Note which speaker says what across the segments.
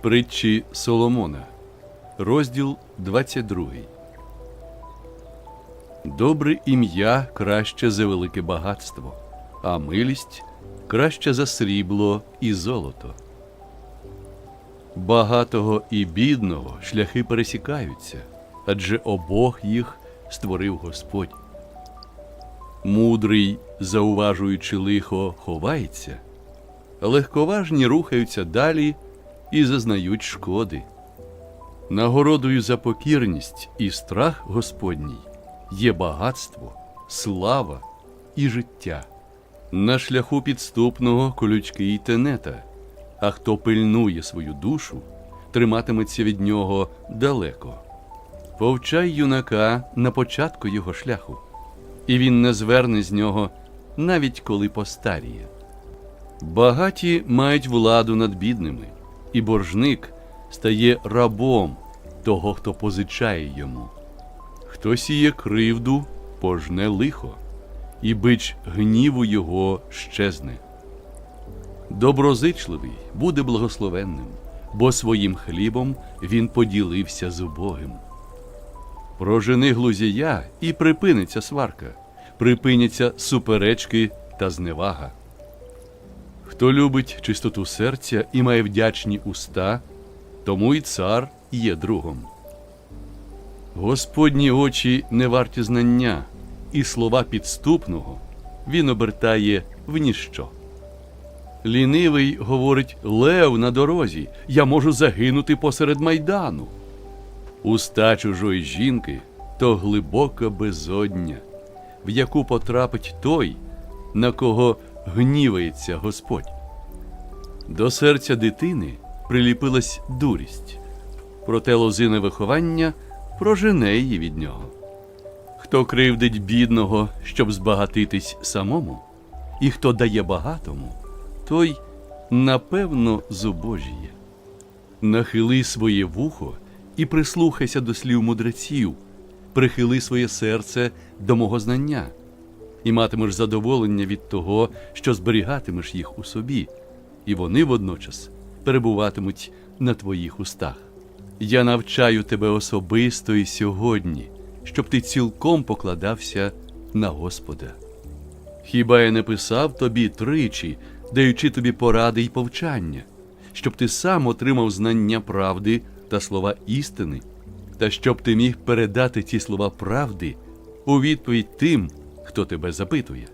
Speaker 1: Притчі Соломона, розділ 22. Добре ім'я краще за велике багатство, а милість краще за срібло і золото. Багатого і бідного шляхи пересікаються, адже обох їх створив Господь. Мудрий, зауважуючи лихо, ховається, легковажні рухаються далі і зазнають шкоди. Нагородою за покірність і страх Господній є багатство, слава і життя. На шляху підступного колючки й тенета, а хто пильнує свою душу, триматиметься від нього далеко. Повчай юнака на початку його шляху, і він не зверне з нього, навіть коли постаріє. Багаті мають владу над бідними, і боржник стає рабом того, хто позичає йому. Хто сіє кривду, пожне лихо, і бич гніву його щезне. Доброзичливий буде благословенним, бо своїм хлібом він поділився з убогим. Прожени глузія і припиниться сварка, припиняться суперечки та зневага. Хто любить чистоту серця і має вдячні уста, тому і цар є другом. Господні очі не варті знання, і слова підступного він обертає в ніщо. Лінивий говорить Лев на дорозі, я можу загинути посеред майдану. Уста чужої жінки то глибока безодня, в яку потрапить той, на кого гнівається Господь. До серця дитини приліпилась дурість, проте лозине виховання прожене її від нього. Хто кривдить бідного, щоб збагатитись самому, і хто дає багатому, той напевно зубожіє. Нахили своє вухо і прислухайся до слів мудреців, прихили своє серце до мого знання, і матимеш задоволення від того, що зберігатимеш їх у собі, і вони водночас перебуватимуть на твоїх устах. Я навчаю тебе особисто і сьогодні, щоб ти цілком покладався на Господа. Хіба я не писав тобі тричі, даючи тобі поради й повчання, щоб ти сам отримав знання правди та слова істини, та щоб ти міг передати ті слова правди у відповідь тим, хто тебе запитує.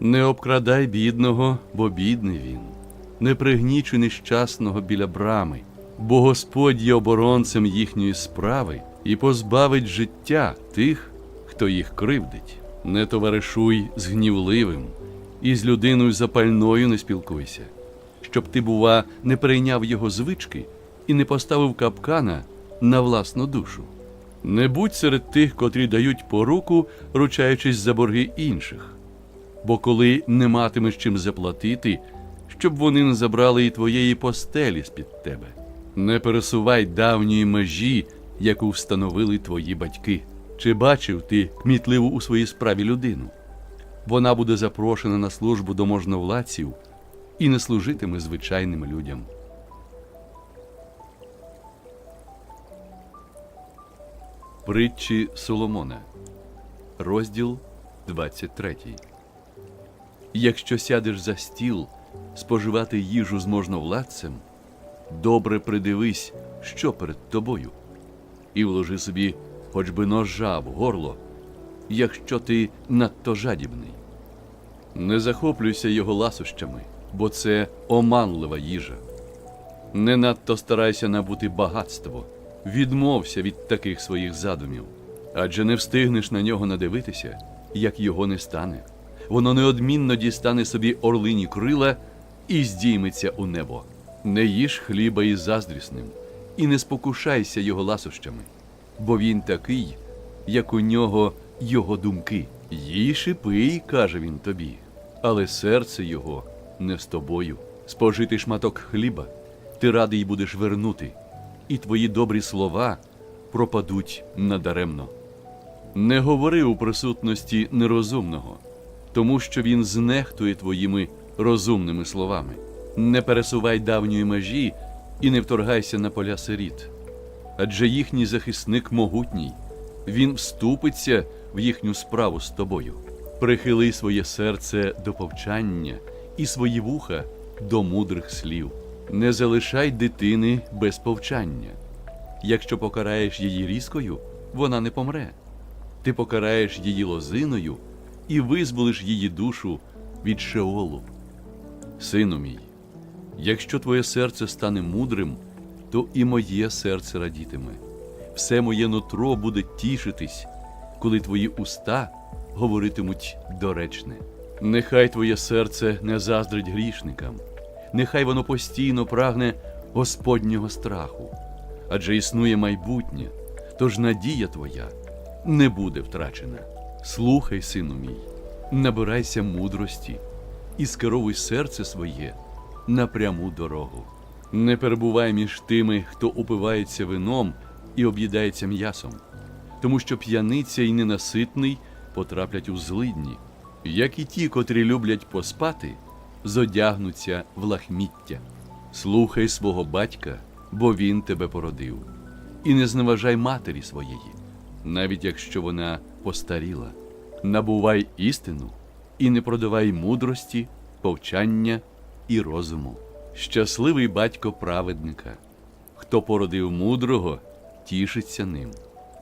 Speaker 1: Не обкрадай бідного, бо бідний він, не пригнічуй нещасного біля брами, бо Господь є оборонцем їхньої справи і позбавить життя тих, хто їх кривдить. Не товаришуй з гнівливим, і з людиною запальною не спілкуйся, щоб ти, бува, не перейняв його звички і не поставив капкана на власну душу. Не будь серед тих, котрі дають поруку, ручаючись за борги інших. Бо коли не матимеш чим заплатити, щоб вони не забрали і твоєї постелі з-під тебе. Не пересувай давньої межі, яку встановили твої батьки. Чи бачив ти кмітливу у своїй справі людину? Вона буде запрошена на службу до можновладців і не служитиме звичайним людям. Притчі Соломона, розділ 23. Якщо сядеш за стіл споживати їжу з можновладцем, добре придивись, що перед тобою, і вложи собі хоч би ножа в горло, якщо ти надто жадібний. Не захоплюйся його ласощами, бо це оманлива їжа. Не надто старайся набути багатство, відмовся від таких своїх задумів, адже не встигнеш на нього надивитися, як його не стане. Воно неодмінно дістане собі орлині крила і здійметься у небо. Не їж хліба із заздрісним, і не спокушайся його ласощами, бо він такий, як у нього його думки. Їж і пий, каже він тобі, але серце його не з тобою. Спожити шматок хліба, ти радий будеш вернути, і твої добрі слова пропадуть надаремно. Не говори у присутності нерозумного, тому що він знехтує твоїми розумними словами. Не пересувай давньої межі, і не вторгайся на поля сиріт, адже їхній захисник могутній, він вступиться в їхню справу з тобою. Прихили своє серце до повчання і свої вуха до мудрих слів. Не залишай дитини без повчання. Якщо покараєш її різкою, вона не помре. Ти покараєш її лозиною і визволиш її душу від шеолу. Сину мій, якщо твоє серце стане мудрим, то і моє серце радітиме. Все моє нутро буде тішитись, коли твої уста говоритимуть доречне. Нехай твоє серце не заздрить грішникам, нехай воно постійно прагне Господнього страху, адже існує майбутнє, тож надія твоя не буде втрачена. Слухай, сину мій, набирайся мудрості і скеровуй серце своє на пряму дорогу. Не перебувай між тими, хто упивається вином і об'їдається м'ясом, тому що п'яниця і ненаситний потраплять у злидні, як і ті, котрі люблять поспати, зодягнуться в лахміття. Слухай свого батька, бо він тебе породив, і не зневажай матері своєї, навіть якщо вона постаріла. Набувай істину і не продавай мудрості, повчання і розуму. Щасливий батько праведника, хто породив мудрого, тішиться ним.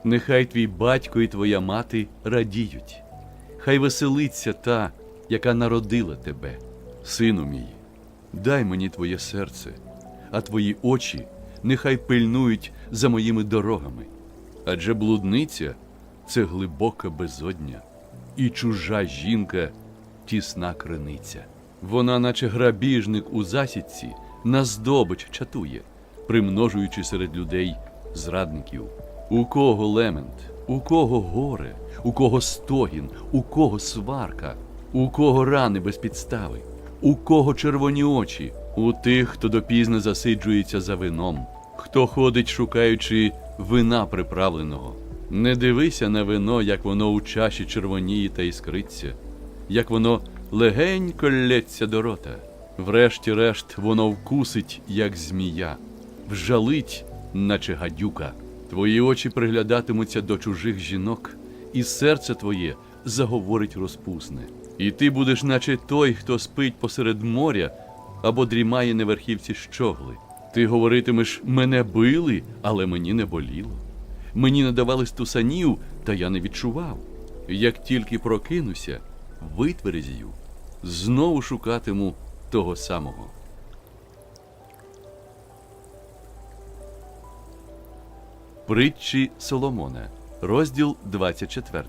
Speaker 1: Нехай твій батько і твоя мати радіють, хай веселиться та, яка народила тебе, сину мій. Дай мені твоє серце, а твої очі нехай пильнують за моїми дорогами. Адже блудниця це глибока безодня, і чужа жінка тісна криниця. Вона, наче грабіжник у засідці, на здобич чатує, примножуючи серед людей зрадників. У кого лемент, у кого горе, у кого стогін, у кого сварка, у кого рани без підстави, у кого червоні очі, у тих, хто допізно засиджується за вином, хто ходить, шукаючи вина приправленого. Не дивися на вино, як воно у чаші червоніє та іскриться, як воно легенько лється до рота. Врешті-решт воно вкусить, як змія, вжалить, наче гадюка. Твої очі приглядатимуться до чужих жінок, і серце твоє заговорить розпусне. І ти будеш, наче той, хто спить посеред моря або дрімає на верхівці щогли. Ти говоритимеш, мене били, але мені не боліло. Мені надавали стусанів, та я не відчував. Як тільки прокинуся, витверзію, знову шукатиму того самого. Притчі Соломона, розділ 24.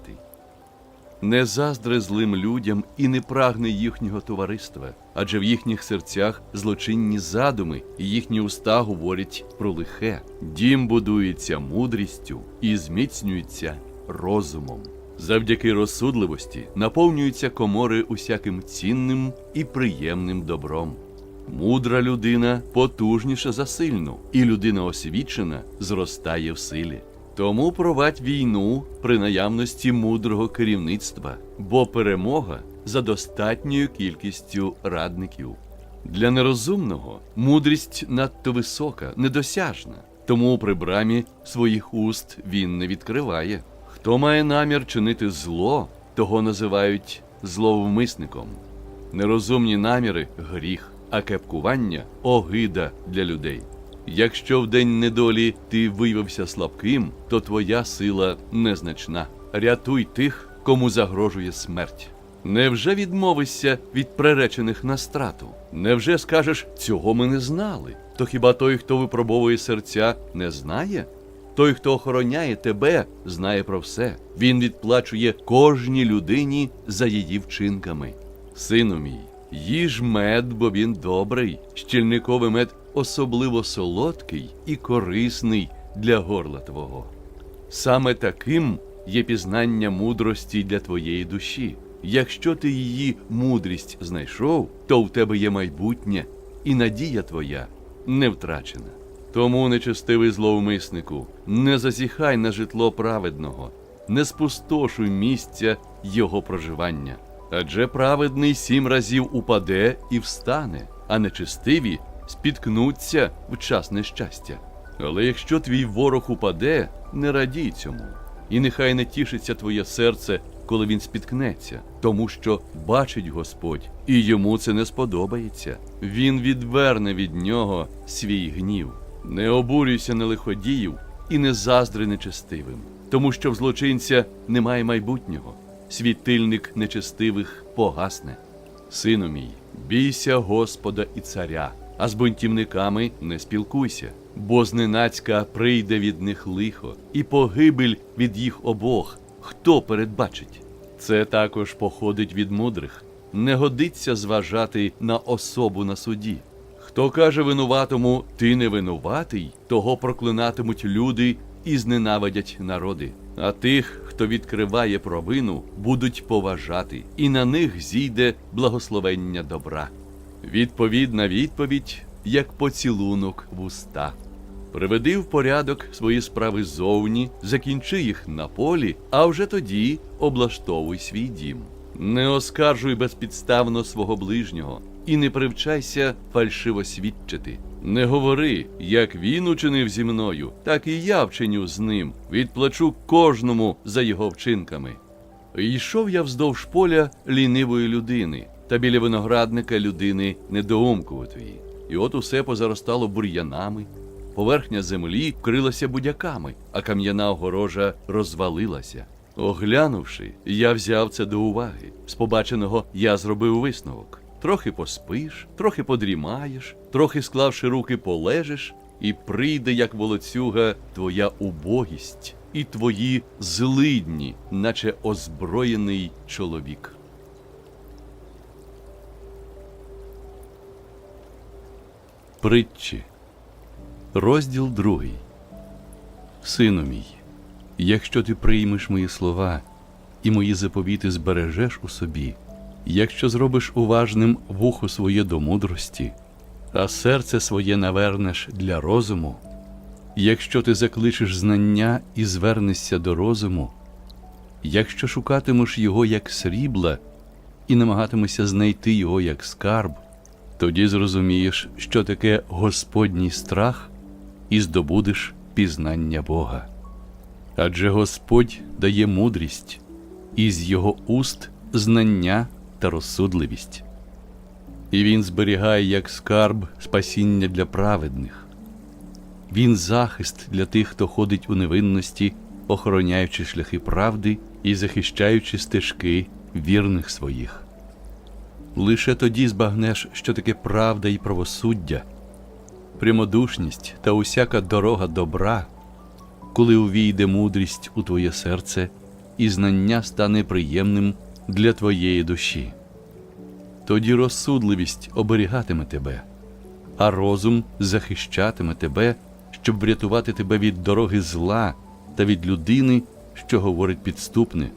Speaker 1: Не заздри злим людям і не прагни їхнього товариства, адже в їхніх серцях злочинні задуми, і їхні уста говорять про лихе. Дім будується мудрістю і зміцнюється розумом. Завдяки розсудливості наповнюються комори усяким цінним і приємним добром. Мудра людина потужніша за сильну, і людина освічена зростає в силі. Тому провадь війну при наявності мудрого керівництва, бо перемога за достатньою кількістю радників. Для нерозумного мудрість надто висока, недосяжна, тому при брамі своїх уст він не відкриває. Хто має намір чинити зло, того називають зловмисником. Нерозумні наміри гріх, а кепкування огида для людей. Якщо в день недолі ти виявився слабким, то твоя сила незначна. Рятуй тих, кому загрожує смерть. Невже відмовишся від приречених на страту? Невже скажеш, цього ми не знали? То хіба той, хто випробовує серця, не знає? Той, хто охороняє тебе, знає про все. Він відплачує кожній людині за її вчинками. Сину мій, їж мед, бо він добрий. Щільниковий мед особливо солодкий і корисний для горла твого. Саме таким є пізнання мудрості для твоєї душі. Якщо ти її мудрість знайшов, то в тебе є майбутнє, і надія твоя не втрачена. Тому, нечестивий зловмиснику, не зазіхай на житло праведного, не спустошуй місця його проживання. Адже праведний сім разів упаде і встане, а нечестиві спіткнуться в час нещастя. Але якщо твій ворог упаде, не радій цьому, і нехай не тішиться твоє серце, коли він спіткнеться, тому що бачить Господь, і йому це не сподобається. Він відверне від нього свій гнів. Не обурюйся на лиходіїв і не заздри нечестивим, тому що в злочинця немає майбутнього, світильник нечестивих погасне. Сину мій, бійся Господа і царя, а з бунтівниками не спілкуйся, бо зненацька прийде від них лихо, і погибель від їх обох. Хто передбачить? Це також походить від мудрих. Не годиться зважати на особу на суді. Хто каже винуватому, ти не винуватий, того проклинатимуть люди і зненавидять народи. А тих, хто відкриває провину, будуть поважати, і на них зійде благословення добра. Відповідна відповідь, як поцілунок в уста. Приведи в порядок свої справи зовні, закінчи їх на полі, а вже тоді облаштовуй свій дім. Не оскаржуй безпідставно свого ближнього і не привчайся фальшиво свідчити. Не говори, як він учинив зі мною, так і я вчиню з ним, відплачу кожному за його вчинками. Йшов я вздовж поля лінивої людини, та біля виноградника людини недоумкової. І от усе позаростало бур'янами, поверхня землі вкрилася будяками, а кам'яна огорожа розвалилася. Оглянувши, я взяв це до уваги. З побаченого я зробив висновок. Трохи поспиш, трохи подрімаєш, трохи склавши руки, полежиш, і прийде, як волоцюга, твоя убогість і твої злидні, наче озброєний чоловік. Притчі. Розділ другий. Сину мій, якщо ти приймеш мої слова і мої заповіти збережеш у собі, якщо зробиш уважним вухо своє до мудрості, а серце своє навернеш для розуму, якщо ти закличеш знання і звернешся до розуму, якщо шукатимеш його як срібла і намагатимешся знайти його як скарб, тоді зрозумієш, що таке Господній страх, і здобудеш пізнання Бога. Адже Господь дає мудрість, і з його уст знання та розсудливість. І Він зберігає як скарб спасіння для праведних. Він захист для тих, хто ходить у невинності, охороняючи шляхи правди і захищаючи стежки вірних своїх. Лише тоді збагнеш, що таке правда і правосуддя, прямодушність та усяка дорога добра, коли увійде мудрість у твоє серце, і знання стане приємним для твоєї душі. Тоді розсудливість оберігатиме тебе, а розум захищатиме тебе, щоб врятувати тебе від дороги зла та від людини, що говорить підступне,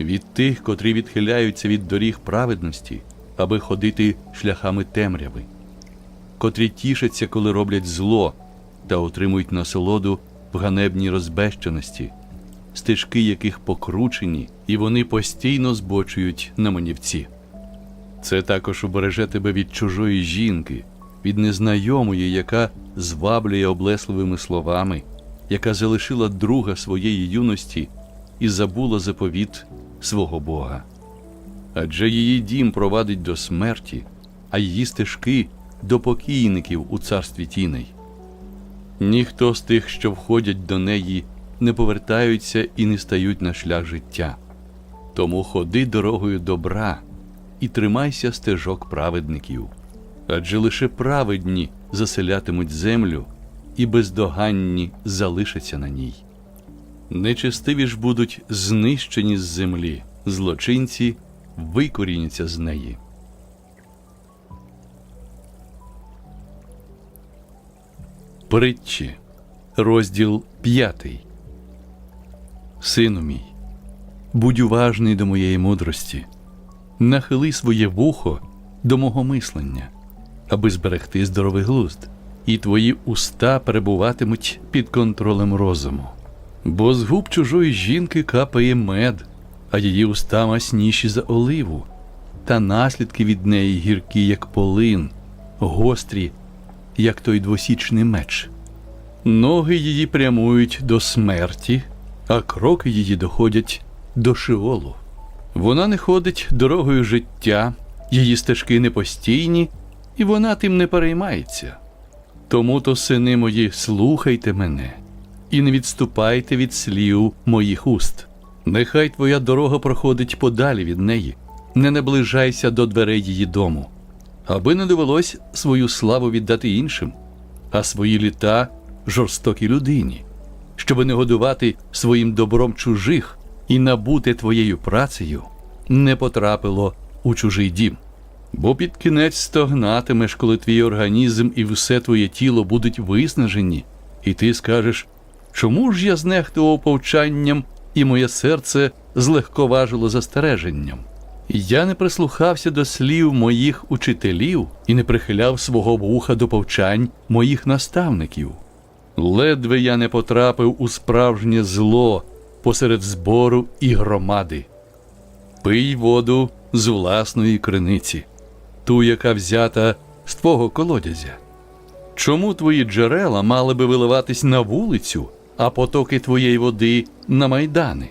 Speaker 1: від тих, котрі відхиляються від доріг праведності, аби ходити шляхами темряви, котрі тішаться, коли роблять зло та отримують насолоду в ганебній розбещеності, стежки яких покручені, і вони постійно збочують на манівці. Це також убереже тебе від чужої жінки, від незнайомої, яка зваблює облесливими словами, яка залишила друга своєї юності і забула заповіт свого Бога. Адже її дім провадить до смерті, а її стежки до покійників у царстві тіней. Ніхто з тих, що входять до неї, не повертаються і не стають на шлях життя. Тому ходи дорогою добра і тримайся стежок праведників, адже лише праведні заселятимуть землю і бездоганні залишаться на ній. Нечестиві ж будуть знищені з землі, злочинці викоріняться з неї. Притчі, розділ п'ятий. Сину мій, будь уважний до моєї мудрості, нахили своє вухо до мого мислення, аби зберегти здоровий глузд, і твої уста перебуватимуть під контролем розуму. Бо з губ чужої жінки капає мед, а її уста масніші за оливу, та наслідки від неї гіркі, як полин, гострі, як той двосічний меч. Ноги її прямують до смерті, а кроки її доходять до шиолу. Вона не ходить дорогою життя, її стежки непостійні, і вона тим не переймається. Тому то, сини мої, слухайте мене і не відступайте від слів моїх уст. Нехай твоя дорога проходить подалі від неї, не наближайся до дверей її дому, аби не довелось свою славу віддати іншим, а свої літа жорстокій людині, щоби не годувати своїм добром чужих і набути твоєю працею не потрапило у чужий дім. Бо під кінець стогнатимеш, коли твій організм і все твоє тіло будуть виснажені, і ти скажеш, чому ж я знехтував повчанням, і моє серце злегковажило застереженням? Я не прислухався до слів моїх учителів і не прихиляв свого вуха до повчань моїх наставників. Ледве я не потрапив у справжнє зло посеред збору і громади. Пий воду з власної криниці, ту, яка взята з твого колодязя. Чому твої джерела мали би виливатись на вулицю, а потоки твоєї води на майдани?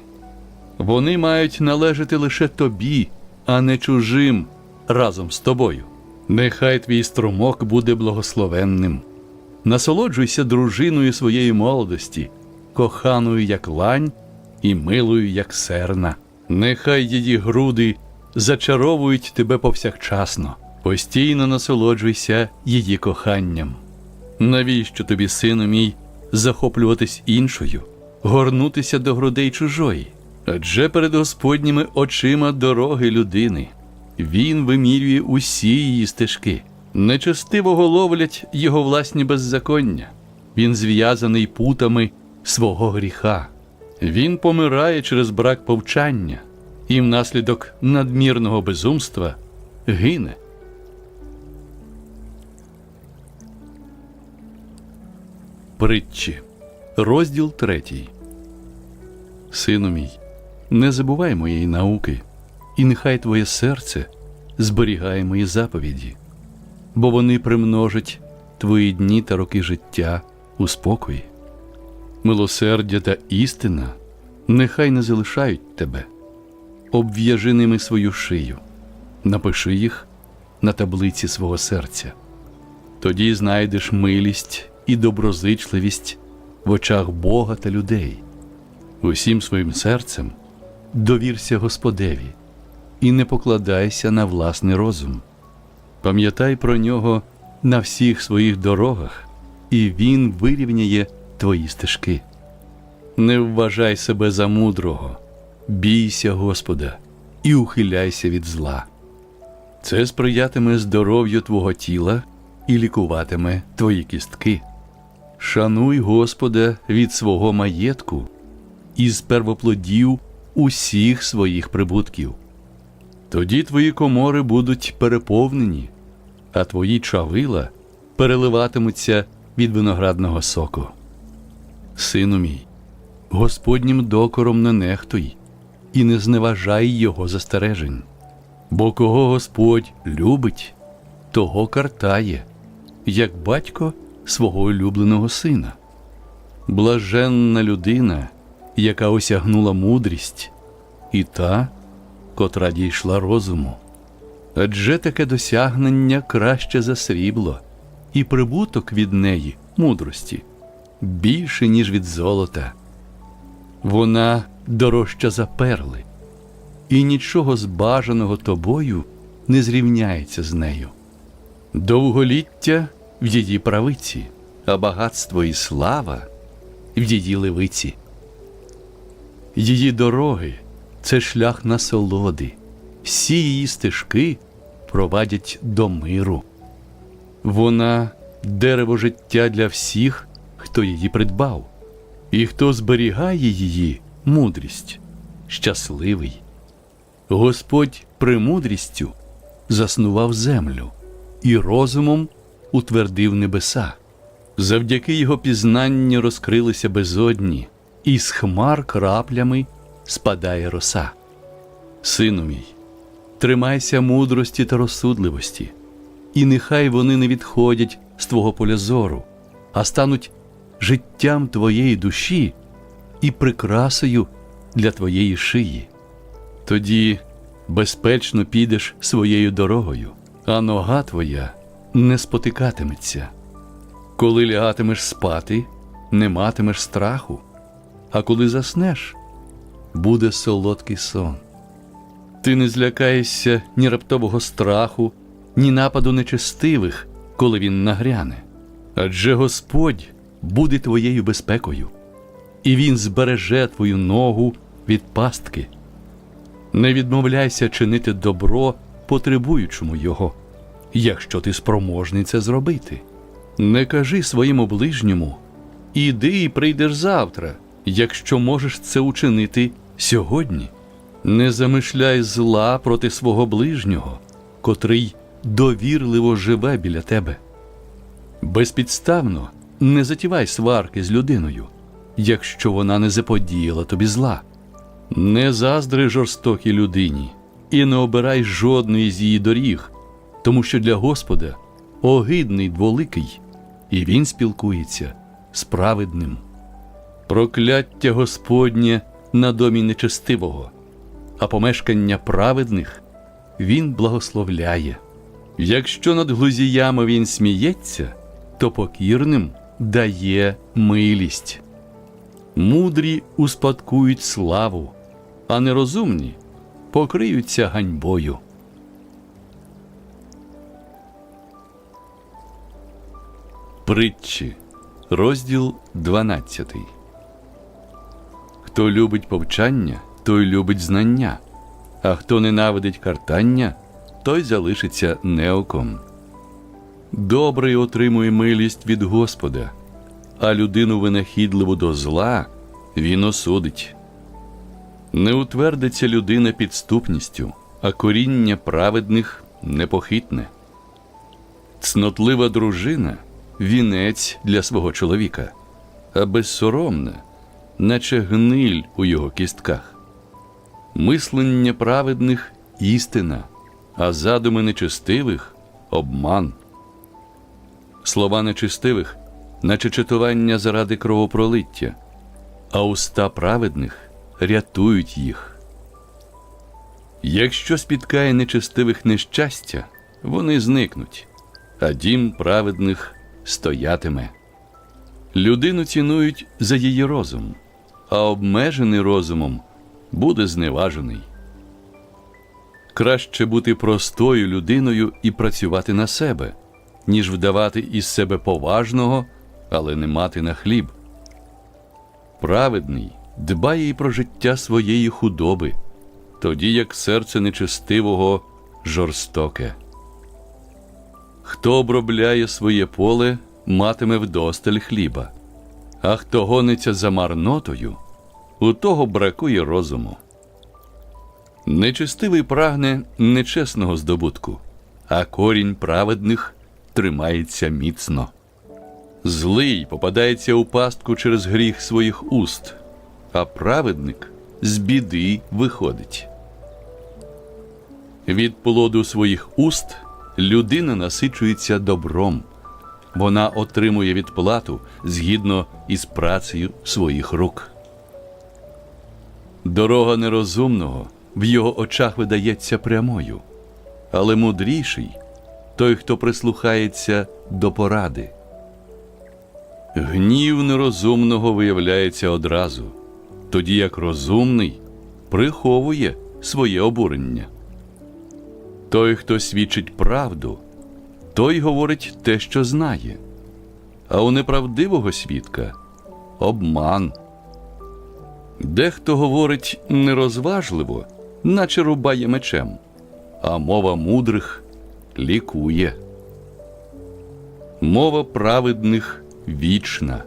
Speaker 1: Вони мають належати лише тобі, а не чужим разом з тобою. Нехай твій струмок буде благословенним. Насолоджуйся дружиною своєї молодості, коханою, як лань, і милою, як серна. Нехай її груди зачаровують тебе повсякчасно, постійно насолоджуйся її коханням. Навіщо тобі, сину мій, захоплюватись іншою, горнутися до грудей чужої? Адже перед Господніми очима дороги людини. Він вимірює усі її стежки. Нечестивого ловлять його власні беззаконня. Він зв'язаний путами свого гріха. Він помирає через брак повчання і внаслідок надмірного безумства гине. Притчі. Розділ третій. Сину мій, не забувай моєї науки, і нехай твоє серце зберігає мої заповіді, бо вони примножать твої дні та роки життя у спокої. Милосердя та істина нехай не залишають тебе. Обв'яжи ними свою шию, напиши їх на таблиці свого серця. Тоді знайдеш милість і доброзичливість в очах Бога та людей. Усім своїм серцем довірся Господеві і не покладайся на власний розум. Пам'ятай про нього на всіх своїх дорогах, і Він вирівняє твої стежки. Не вважай себе за мудрого, бійся Господа і ухиляйся від зла. Це сприятиме здоров'ю твого тіла і лікуватиме твої кістки. Шануй Господа від свого маєтку і з первоплодів усіх своїх прибутків. Тоді твої комори будуть переповнені, а твої чавила переливатимуться від виноградного соку. Сину мій, Господнім докором не нехтуй і не зневажай його застережень, бо кого Господь любить, того картає, як батько свого улюбленого сина. Блаженна людина, яка осягнула мудрість, і та, котра дійшла розуму. Адже таке досягнення краще за срібло, і прибуток від неї мудрості більше, ніж від золота. Вона дорожча за перли, і нічого з бажаного тобою не зрівняється з нею. Довголіття в її правиці, а багатство і слава в її левиці. Її дороги це шлях насолоди, всі її стежки провадять до миру. Вона дерево життя для всіх, хто її придбав, і хто зберігає її мудрість, щасливий. Господь премудрістю заснував землю і розумом утвердив небеса. Завдяки його пізнанню розкрилися безодні, і з хмар краплями спадає роса. Сину мій, тримайся мудрості та розсудливості, і нехай вони не відходять з твого поля зору, а стануть життям твоєї душі і прикрасою для твоєї шиї. Тоді безпечно підеш своєю дорогою, а нога твоя не спотикатиметься. Коли лягатимеш спати, не матимеш страху, а коли заснеш, буде солодкий сон. Ти не злякаєшся ні раптового страху, ні нападу нечестивих, коли він нагряне. Адже Господь буде твоєю безпекою, і Він збереже твою ногу від пастки. Не відмовляйся чинити добро потребуючому його, якщо ти спроможний це зробити. Не кажи своєму ближньому іди і прийдеш завтра, якщо можеш це учинити сьогодні. Не замишляй зла проти свого ближнього, котрий довірливо живе біля тебе. Безпідставно не затівай сварки з людиною, якщо вона не заподіяла тобі зла. Не заздри жорстокій людині і не обирай жодної з її доріг, тому що для Господа огидний дволикий, і він спілкується з праведним. Прокляття Господнє на домі нечестивого, а помешкання праведних він благословляє. Якщо над глузіями він сміється, то покірним дає милість. Мудрі успадкують славу, а нерозумні покриються ганьбою. Притчі, розділ 12. Хто любить повчання, той любить знання, а хто ненавидить картання, той залишиться неоком. Добрий отримує милість від Господа, а людину винахідливу до зла він осудить. Не утвердиться людина підступністю, а коріння праведних непохитне. Цнотлива дружина вінець для свого чоловіка, а безсоромна, наче гниль у його кістках. Мислення праведних істина, а задуми нечестивих обман. Слова нечестивих, наче читування заради кровопролиття, а уста праведних рятують їх. Якщо спіткає нечестивих нещастя, вони зникнуть, а дім праведних стоятиме. Людину цінують за її розум, а обмежений розумом буде зневажений. Краще бути простою людиною і працювати на себе, ніж вдавати із себе поважного, але не мати на хліб. Праведний дбає і про життя своєї худоби, тоді як серце нечестивого жорстоке. Хто обробляє своє поле, матиме вдосталь хліба, а хто гониться за марнотою, у того бракує розуму. Нечестивий прагне нечесного здобутку, а корінь праведних тримається міцно. Злий попадається у пастку через гріх своїх уст, а праведник з біди виходить. Від плоду своїх уст людина насичується добром, вона отримує відплату згідно із працею своїх рук. Дорога нерозумного в його очах видається прямою, але мудріший той, хто прислухається до поради. Гнів нерозумного виявляється одразу, тоді як розумний приховує своє обурення. Той, хто свідчить правду, той говорить те, що знає, а у неправдивого свідка обман. Дехто говорить нерозважливо, наче рубає мечем, а мова мудрих лікує. Мова праведних вічна,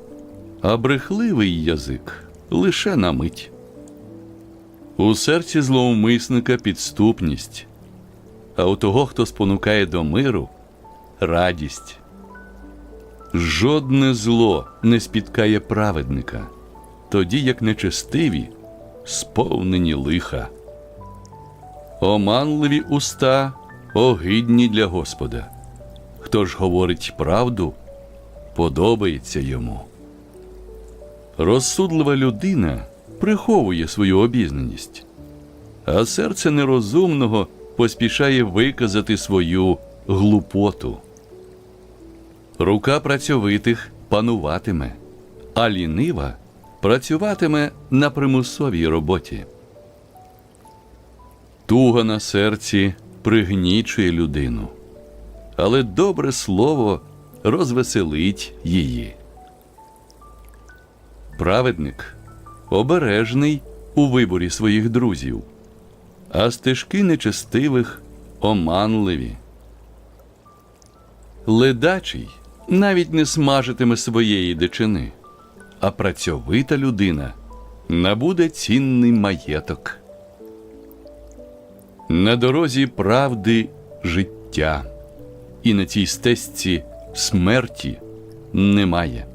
Speaker 1: а брехливий язик лише на мить. У серці зловмисника підступність, а у того, хто спонукає до миру, радість. Жодне зло не спіткає праведника, тоді як нечестиві сповнені лиха. Оманливі уста огидні для Господа, Хто ж говорить правду, подобається йому. Розсудлива людина приховує свою обізнаність, а серце нерозумного поспішає виказати свою глупоту. Рука працьовитих пануватиме, а лінива працюватиме на примусовій роботі. Туга на серці пригнічує людину, але добре слово розвеселить її. Праведник обережний у виборі своїх друзів, а стежки нечестивих оманливі. Ледачий навіть не смажитиме своєї дичини, а працьовита людина набуде цінний маєток. На дорозі правди життя, і на цій стежці смерті немає.